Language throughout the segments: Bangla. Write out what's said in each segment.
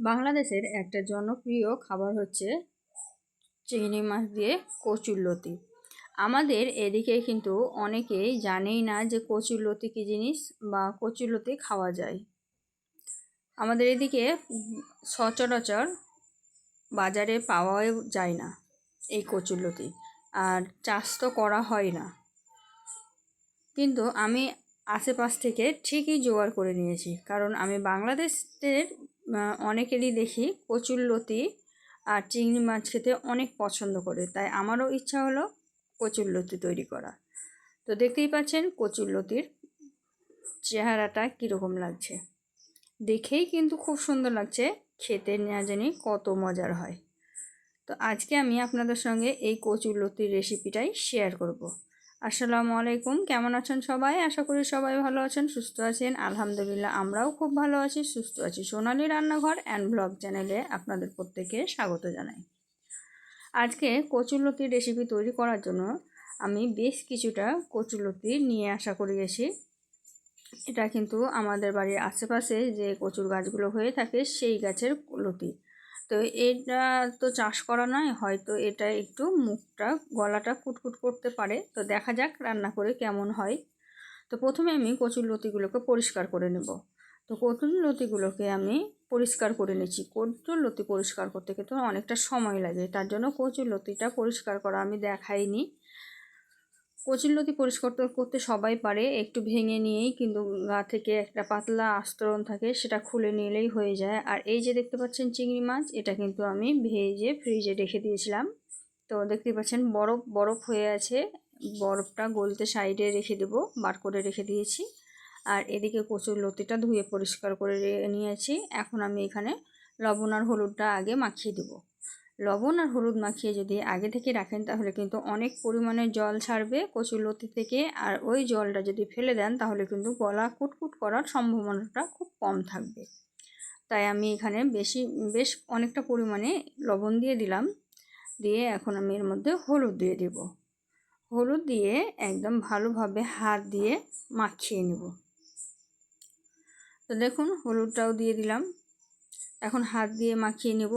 বাংলাদেশের একটা জনপ্রিয় খাবার হচ্ছে চিংড়ি মাছ দিয়ে কচুরলতি আমাদের এদিকে কিন্তু অনেকেই জানেই না যে কচুরলতি কী জিনিস বা কচুরলতি খাওয়া যায়। আমাদের এদিকে সচরাচর বাজারে পাওয়াই যায় না এই কচুরলতি আর চাষ তো করা হয় না। কিন্তু আমি আশেপাশ থেকে ঠিকই জোগাড় করে নিয়েছি, কারণ আমি বাংলাদেশের অনেকেরই দেখি কচুর লতি আর চিংড়ি মাছ খেতে অনেক পছন্দ করে। তাই আমারও ইচ্ছা হলো কচুর লতি তৈরি করা। তো দেখতেই পাচ্ছেন কচুর লতির চেহারাটা কীরকম লাগছে। দেখেই কিন্তু খুব সুন্দর লাগছে, খেতে না জানি কত মজার হয়। তো আজকে আমি আপনাদের সঙ্গে এই কচুর লতির রেসিপিটাই শেয়ার করব। আসসালামু আলাইকুম। কেমন আছেন সবাই? আশা করি সবাই ভালো আছেন, সুস্থ আছেন। আলহামদুলিল্লাহ, আমরাও খুব ভালো আছি, সুস্থ আছি। সোনালি রান্নাঘর অ্যান্ড ব্লগ চ্যানেলে আপনাদের প্রত্যেকে স্বাগত জানাই। আজকে কচুলতির রেসিপি তৈরি করার জন্য আমি বেশ কিছুটা কচুরলতি নিয়ে আসা করে গেছি এটা কিন্তু আমাদের বাড়ির আশেপাশে যে কচুর গাছগুলো হয়ে থাকে, সেই গাছের লতি। তো এটা তো চাষ করা নয়, হয়তো এটা একটু মুখটা, গলাটা কুটকুট করতে পারে। তো দেখা যাক রান্না করে কেমন হয়। তো প্রথমে আমি কচুর লতিগুলোকে পরিষ্কার করে নেব। তো কচুর লতিগুলোকে আমি পরিষ্কার করে নিচ্ছি। কচুর লতি পরিষ্কার করতে কিন্তু অনেকটা সময় লাগে, তার জন্য কচুর লতিটা পরিষ্কার করা আমি দেখাইনি। কচুরলতি পরিষ্কার করতে সবাই পারে, একটু ভেঙে নিয়েই কিন্তু গা থেকে একটা পাতলা আস্তরণ থাকে, সেটা খুলে নিলেই হয়ে যায়। আর এই যে দেখতে পাচ্ছেন চিংড়ি মাছ, এটা কিন্তু আমি ভেজে ফ্রিজে রেখে দিয়েছিলাম। তো দেখতে পাচ্ছেন বরফ বরফ হয়ে আছে, বরফটা গলতে সাইডে রেখে দেবো, বার করে রেখে দিয়েছি। আর এদিকে কচুর লতিটা ধুয়ে পরিষ্কার করে নিয়েছি। এখন আমি এখানে লবণ আর হলুদটা আগে মাখিয়ে দেবো। লবণ আর হলুদ মাখিয়ে যদি আগে থেকে রাখেন, তাহলে কিন্তু অনেক পরিমাণে জল ছাড়বে কচুরলতি থেকে। আর ওই জলটা যদি ফেলে দেন, তাহলে কিন্তু গলা কুটকুট করার সম্ভাবনাটা খুব কম থাকবে। তাই আমি এখানে বেশি, বেশ অনেকটা পরিমাণে লবণ দিয়ে দিলাম। দিয়ে এখন আমি এর মধ্যে হলুদ দিয়ে দেব। হলুদ দিয়ে একদম ভালোভাবে হাত দিয়ে মাখিয়ে নেব। তো দেখুন, হলুদটাও দিয়ে দিলাম। এখন হাত দিয়ে মাখিয়ে নেব।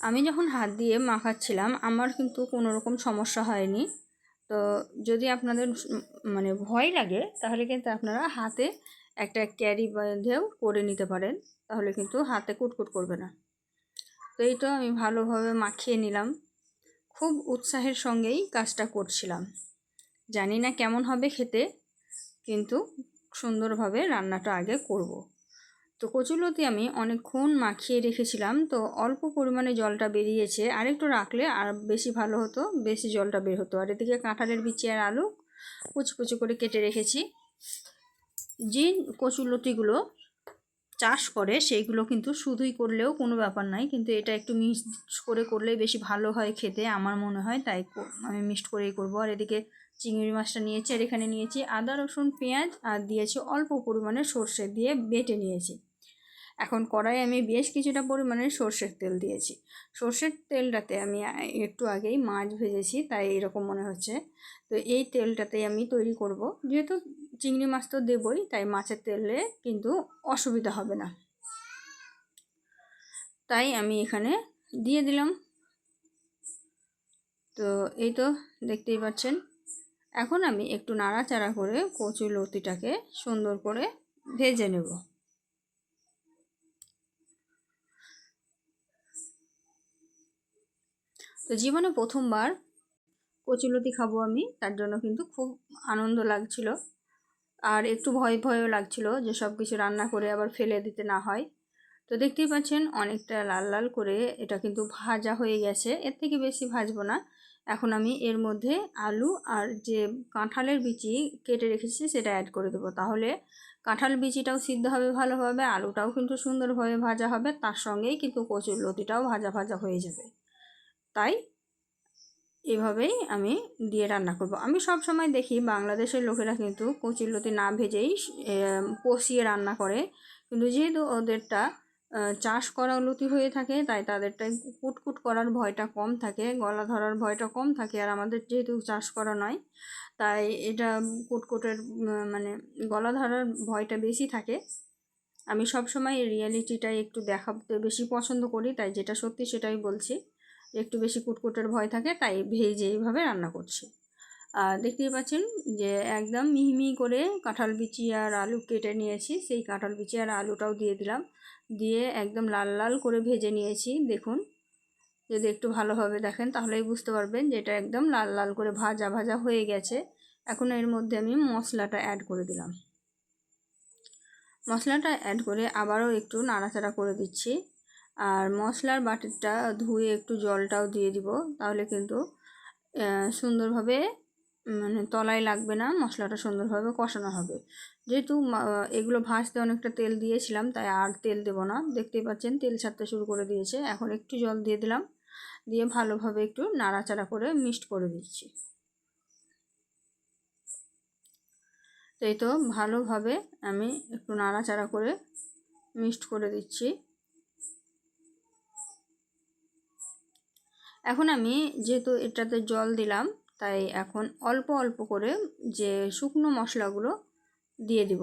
আমি যখন হাত দিয়ে মাখাচ্ছিলাম, আমার কিন্তু কোনো রকম সমস্যা হয়নি। তো যদি আপনাদের মানে ভয় লাগে, তাহলে কিন্তু আপনারা হাতে একটা ক্যারি বেঁধেও করে নিতে পারেন। তাহলে কিন্তু হাতে কুটকুট করবে না। তো এই তো আমি ভালোভাবে মাখিয়ে নিলাম। খুব উৎসাহের সঙ্গেই কাজটা করছিলাম। জানি না কেমন হবে খেতে, কিন্তু সুন্দরভাবে রান্নাটা আগে করব। তো কচুলতি আমি অনেকক্ষণ মাখিয়ে রেখেছিলাম, তো অল্প পরিমাণে জলটা বেরিয়েছে। আর একটু রাখলে আর বেশি ভালো হতো, বেশি জলটা বের হতো। আর এদিকে কাঁঠালের বিচি আর আলু কুচি কুচি করে কেটে রেখেছি। যে কচুলতিগুলো চাষ করে, সেইগুলো কিন্তু শুধুই করলেও কোনো ব্যাপার নাই। কিন্তু এটা একটু মিক্স করে করলেই বেশি ভালো হয় খেতে, আমার মনে হয়। তাই আমি মিক্সড করেই করব। আর এদিকে চিংড়ি মাছটা নিয়েছি, আর এখানে নিয়েছি আদা, রসুন, পেঁয়াজ, আর দিয়েছি অল্প পরিমাণে সর্ষে দিয়ে বেটে নিয়েছি। এখন কড়াই আমি বেশ কিছুটা পরিমাণে সর্ষের তেল দিয়েছি। সর্ষের তেলটাতে আমি একটু আগেই মাছ ভেজেছি, তাই এরকম মনে হচ্ছে। তো এই তেলটাতে আমি তৈরি করব। যেহেতু চিংড়ি মাছ তো দেবই, তাই মাছের তেলে কিন্তু অসুবিধা হবে না। তাই আমি এখানে দিয়ে দিলাম। তো এই তো দেখতেই পাচ্ছেন। এখন আমি একটু নাড়াচাড়া করে কচু লতিটাকে সুন্দর করে ভেজে নেব। তো জীবনে প্রথমবার কচুলতি খাব আমি, তার জন্য কিন্তু খুব আনন্দ লাগছিল। আর একটু ভয় ভয়ও লাগছিল যে সব কিছু রান্না করে আবার ফেলে দিতে না হয়। তো দেখতেই পাচ্ছেন অনেকটা লাল লাল করে এটা কিন্তু ভাজা হয়ে গেছে। এর থেকে বেশি ভাজবো না। এখন আমি এর মধ্যে আলু আর যে কাঁঠালের বিচি কেটে রেখেছি সেটা অ্যাড করে দেবো। তাহলে কাঁঠাল বিচিটাও সিদ্ধ হবে ভালোভাবে আলুটাও কিন্তু সুন্দরভাবে ভাজা হবে, তার সঙ্গেই কিন্তু কচুর লতিটাও ভাজা ভাজা হয়ে যাবে। তাই এভাবেই আমি দিয়ে রান্না করব। আমি সব সময় দেখি বাংলাদেশের লোকেরা কিন্তু কচুরলতি না ভেজেই কষিয়ে রান্না করে। কিন্তু যেহেতু ওদেরটা চাষ করা লতি হয়ে থাকে, তাই তাদেরটাই কুটকুট করার ভয়টা কম থাকে, গলা ধরার ভয়টা কম থাকে, আর আমাদের যেহেতু চাষ করা নয়, তাই এটা কুটকুটের মানে গলা ধরার ভয়টা বেশি থাকে। আমি সব সময় রিয়েলিটিটাই একটু দেখাতে বেশি পছন্দ করি, তাই যেটা সত্যি সেটাই বলছি। একটু বেশি কুটকুটের ভয় থাকে, তাই ভেজে এইভাবে রান্না করছি। আর দেখতেই পাচ্ছেন যে একদম মিহি মিহি করে কাঁঠাল বিচি আর আলু কেটে নিয়েছি, সেই কাঁঠাল বিচি আর আলুটাও দিয়ে দিলাম। দিয়ে একদম লাল লাল করে ভেজে নিয়েছি, দেখুন। যদি একটু ভালোভাবে দেখেন, তাহলেই বুঝতে পারবেন যে এটা একদম লাল লাল করে ভাজা ভাজা হয়ে গেছে। এখন এর মধ্যে আমি মশলাটা অ্যাড করে দিলাম। মশলাটা অ্যাড করে আবারও একটু নাড়াচাড়া করে দিচ্ছি। আর মশলার বাটিটা ধুয়ে একটু জলটাও দিয়ে দিব, তাহলে কিন্তু সুন্দরভাবে মানে তলায় লাগবে না, মশলাটা সুন্দরভাবে কষানো হবে। যেহেতু এগুলো ভাজতে অনেকটা তেল দিয়েছিলাম, তাই আর তেল দেব না। দেখতেই পাচ্ছেন, তেল ছাড়তে শুরু করে দিয়েছে। এখন একটু জল দিয়ে দিলাম, দিয়ে ভালোভাবে একটু নাড়াচাড়া করে মিক্সড করে দিচ্ছি। তো এই তো ভালোভাবে আমি একটু নাড়াচাড়া করে মিক্সড করে দিচ্ছি। এখন আমি যেহেতু এটাতে জল দিলাম, তাই এখন অল্প অল্প করে যে শুকনো মশলাগুলো দিয়ে দিব।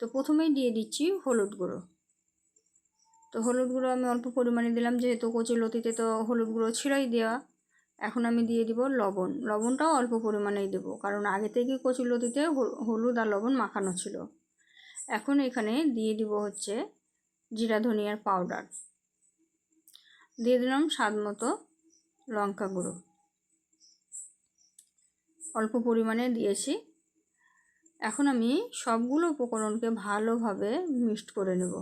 তো প্রথমেই দিয়ে দিচ্ছি হলুদ গুঁড়ো। তো হলুদ গুঁড়ো আমি অল্প পরিমাণে দিলাম, যেহেতু কচি লতিতে তো হলুদ গুঁড়ো ছিঁড়াই দেওয়া। এখন আমি দিয়ে দিব লবণ। লবণটাও অল্প পরিমাণেই দেব, কারণ আগে থেকে কচি লতিতে হলুদ আর লবণ মাখানো ছিল। এখন এখানে দিয়ে দিব হচ্ছে জিরা ধনিয়ার পাউডার। দিয়ে দিলাম স্বাদ মতো লঙ্কা গুঁড়ো। অল্প পরিমাণে দিয়েছি। এখন আমি সবগুলো উপকরণকে ভালোভাবে মিক্সড করে নেব।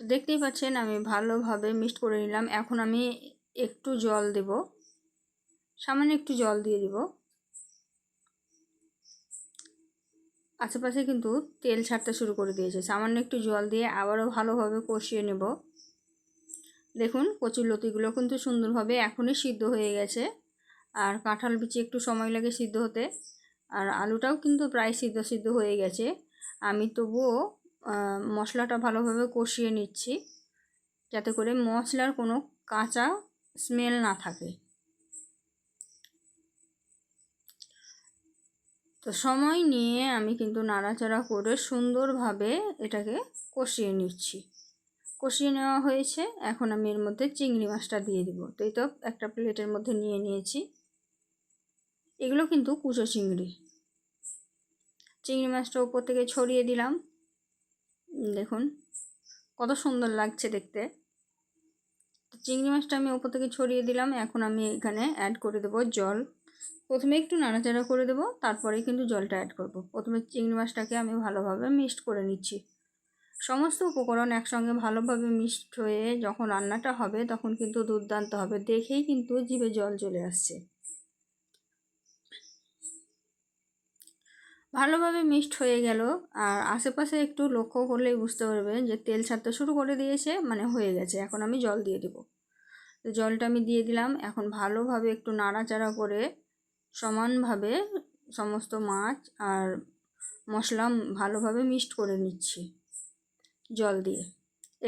তো দেখতেই পাচ্ছেন আমি ভালোভাবে মিক্সড করে নিলাম। এখন আমি একটু জল দেব। সামান্য একটু জল দিয়ে দিব। আশেপাশে কিন্তু তেল ছাড়তে শুরু করে দিয়েছে। সামান্য একটু জল দিয়ে আবারও ভালোভাবে কষিয়ে নেব। দেখুন, কচুর লতিগুলো কিন্তু সুন্দরভাবে এখনই সিদ্ধ হয়ে গেছে। আর কাঁঠাল বিচি একটু সময় লাগে সিদ্ধ হতে। আর আলুটাও কিন্তু প্রায় সিদ্ধ সিদ্ধ হয়ে গেছে। আমি তবুও মশলাটা ভালোভাবে কষিয়ে নিচ্ছি। যাতে করে মশলার কোনো কাঁচা স্মেল না থাকে। তো সময় নিয়ে আমি কিন্তু নাড়াচাড়া করে সুন্দরভাবে এটাকে কষিয়ে নিচ্ছি। কষিয়ে নেওয়া হয়েছে, এখন আমি এর মধ্যে চিংড়ি মাছটা দিয়ে দিব। তো এই তো একটা প্লেটের মধ্যে নিয়ে নিয়েছি। এগুলো কিন্তু কুচো চিংড়ি। চিংড়ি মাছটা উপর থেকে ছড়িয়ে দিলাম। দেখুন, কত সুন্দর লাগছে দেখতে। চিংড়ি মাছটা আমি ওপর থেকে ছড়িয়ে দিলাম। এখন আমি এখানে অ্যাড করে দেবো জল। প্রথমে একটু নাড়াচাড়া করে দেবো, তারপরেই কিন্তু জলটা অ্যাড করব। প্রথমে চিংড়ি মাছটাকে আমি ভালোভাবে মিক্সড করে নিচ্ছি। সমস্ত উপকরণ একসঙ্গে ভালোভাবে মিক্সড হয়ে যখন রান্নাটা হবে, তখন কিন্তু দুর্দান্ত হবে। দেখেই কিন্তু জিভে জল চলে আসছে। ভালোভাবে মিক্সড হয়ে গেল। আর আশেপাশে একটু লক্ষ্য করলেই বুঝতে পারবেন যে তেল ছাড়তে শুরু করে দিয়েছে মানে হয়ে গেছে। এখন আমি জল দিয়ে দেবো। তো জলটা আমি দিয়ে দিলাম। এখন ভালোভাবে একটু নাড়াচাড়া করে সমানভাবে সমস্ত মাছ আর মশলা ভালোভাবে মিক্সড করে নিচ্ছি জল দিয়ে।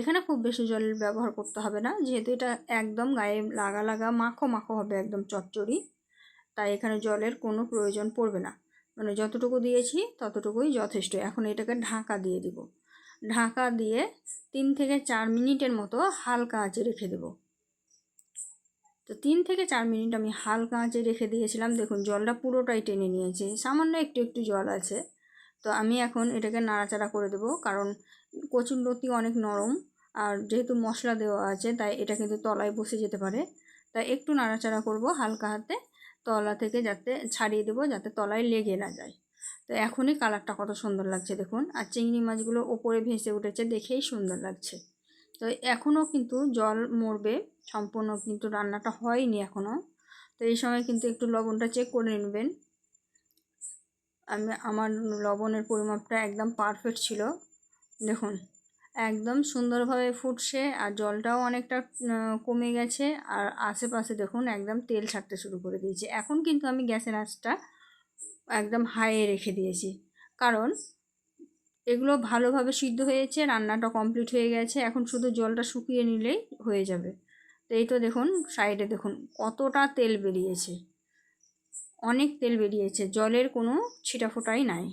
এখানে খুব বেশি জল ব্যবহার করতে হবে না, যেহেতু এটা একদম গায়ে লাগা লাগা মাখো মাখো হবে, একদম চচ্চড়ি। তাই এখানে জলের কোনো প্রয়োজন পড়বে না। মানে যতটুকু দিয়েছি ততটুকুই যথেষ্ট। এখন এটাকে ঢাকা দিয়ে দিব। ঢাকা দিয়ে তিন থেকে চার মিনিটের মতো হালকা আঁচে রেখে দেবো। তো তিন থেকে চার মিনিট আমি হালকা আঁচে রেখে দিয়েছিলাম। দেখুন, জলটা পুরোটাই টেনে নিয়েছে। সামান্য একটু একটু জল আছে। তো আমি এখন এটাকে নাড়াচাড়া করে দেবো কারণ কচুর লতি অনেক নরম আর যেহেতু মশলা দেওয়া আছে, তাই এটা কিন্তু তলায় বসে যেতে পারে। তাই একটু নাড়াচাড়া করব হালকা হাতে। তলা থেকে যাতে ছাড়িয়ে দেবো, যাতে তলায় লেগে না যায়। তো এখনই কালারটা কত সুন্দর লাগছে দেখুন। আর চিংড়ি মাছগুলো ওপরে ভেসে উঠেছে, দেখেই সুন্দর লাগছে। তো এখনও কিন্তু জল মরবে, সম্পূর্ণ কিন্তু রান্নাটা হয়নি এখনও। তো এই সময় কিন্তু একটু লবণটা চেক করে নেবেন। আমি, আমার লবণের পরিমাপটা একদম পারফেক্ট ছিল। দেখুন একদম সুন্দরভাবে ফুটছে আর জলটাও অনেকটা কমে গেছে। আর আশেপাশে দেখুন একদম তেল ছাড়তে শুরু করে দিয়েছে। এখন কিন্তু আমি গ্যাসের আঁচটা একদম হাইয়ে রেখে দিয়েছি। কারণ এগুলো ভালোভাবে সিদ্ধ হয়েছে, রান্নাটা কমপ্লিট হয়ে গেছে। এখন শুধু জলটা শুকিয়ে নিলেই হয়ে যাবে। তো এই তো দেখুন সাইডে দেখুন কতটা তেল বেরিয়েছে। অনেক তেল বেরিয়েছে। জলের কোনো ছিটাফোটাই নাই।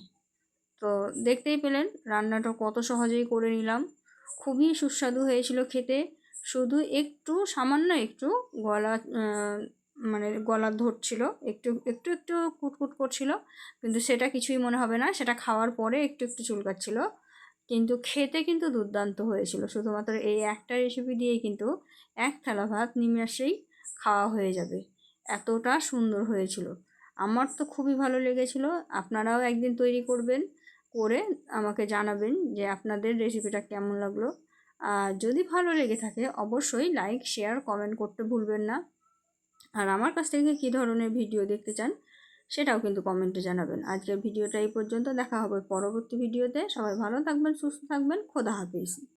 তো দেখতেই পেলেন রান্নাটা কত সহজেই করে নিলাম। খুবই সুস্বাদু হয়েছিল খেতে। শুধু একটু, সামান্য একটু গলা মানে গলা ধরছিল। একটু একটু একটু কুটকুট করছিল, কিন্তু সেটা কিছুই মনে হবে না। সেটা খাওয়ার পরে একটু একটু চুলকাচ্ছিল। কিন্তু খেতে কিন্তু দুর্দান্ত হয়েছিল। শুধুমাত্র এই একটা রেসিপি দিয়েই কিন্তু এক থালা ভাত নিমেষেই খাওয়া হয়ে যাবে। এতটা সুন্দর হয়েছিল। আমার তো খুবই ভালো লেগেছিল। আপনারাও একদিন তৈরি করবেন। করে আমাকে জানাবেন যে আপনাদের রেসিপিটা কেমন লাগল। আর যদি ভালো লেগে থাকে, অবশ্যই লাইক শেয়ার কমেন্ট করতে ভুলবেন না। আর আমার কাছ থেকে কী ধরনের ভিডিও দেখতে চান, সেটাও কিন্তু কমেন্টে জানাবেন। আজকের ভিডিওটা এই পর্যন্ত। দেখা হবে পরবর্তী ভিডিওতে সবাই ভালো থাকবেন, সুস্থ থাকবেন। খোদা হাফিজ।